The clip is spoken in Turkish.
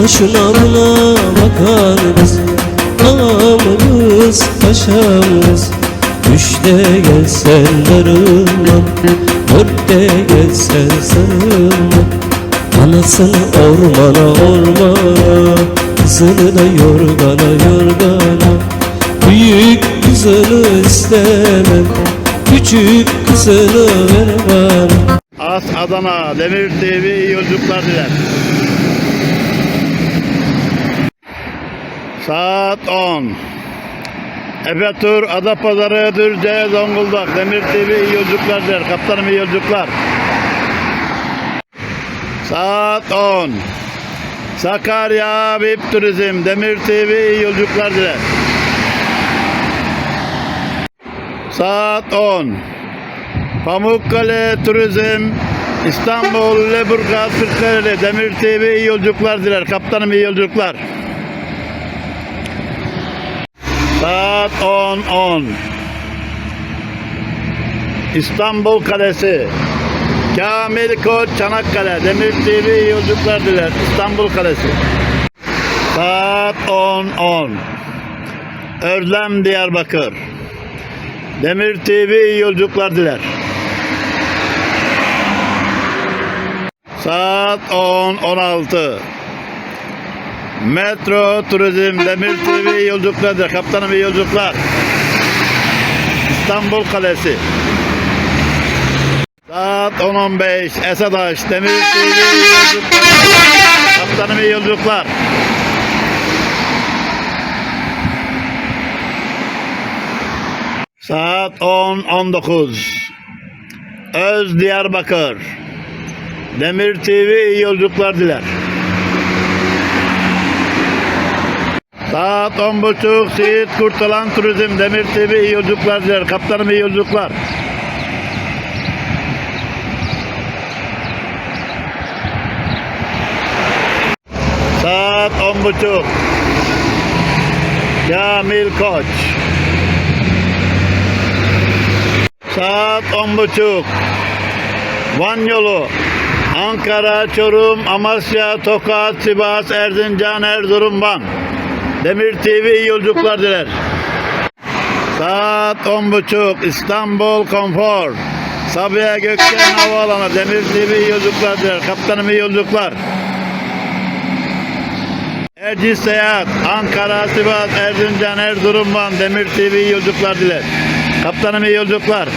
Ona şuna buna bakan kız Ağamız paşamız. Üçte gelsen darılmam Dörtte gelsen sarılmam Anasını ormana ormana Kızını da yorgana yorgana. Büyük kızını istemem Küçük kızını ver bana. As Adana Demir TV iyi yolculuklar diler. Saat 10. Efe Tur, Adapazarı, Düzce, Zonguldak, Demir TV iyi yolculuklar diler. Kaptanım iyi yolculuklar. Saat 10. Sakarya VIP Turizm, Demir TV iyi yolculuklar diler. Saat 10. Pamukkale Turizm, İstanbul, Leburgaz, Kırklareli, Demir TV iyi yolculuklar. Kaptanım iyi yolculuklar. Saat 10 10. İstanbul Kalesi. Kamil Koç Çanakkale, Demir TV yolculuklar diler. İstanbul Kalesi. Saat 10 10. Özlem Diyarbakır. Demir TV yolculuklar diler. Saat 10 16. Metro Turizm Demir TV iyi yolculuklar diler. Kaptanım iyi yolculuklar. İstanbul Kalesi. Saat 10.15 Esadaş Demir TV yolculuklar. Kaptanım iyi yolculuklar. Saat 10.19 Öz Diyarbakır Demir TV iyi yolculuklar diler. Saat 10.30 Siirt Kurtalan Turizm Demir TV iyi yolculuklar diler. Kaptanım iyi yolculuklar. Saat 10.30 Kamil Koç. Saat 10.30 Van yolu. Ankara, Çorum, Amasya, Tokat, Sivas, Erzincan, Erzurum, Van Demir TV iyi yolculuklar diler. Saat 10.30 İstanbul Konfor Sabiha Gökçen Havaalanı Demir TV iyi yolculuklar diler. Kaptanım iyi yolculuklar. Erciyes Seyahat Ankara, Sivas, Erzincan, Erzurum, Van Demir TV iyi yolculuklar diler. Kaptanım iyi yolculuklar.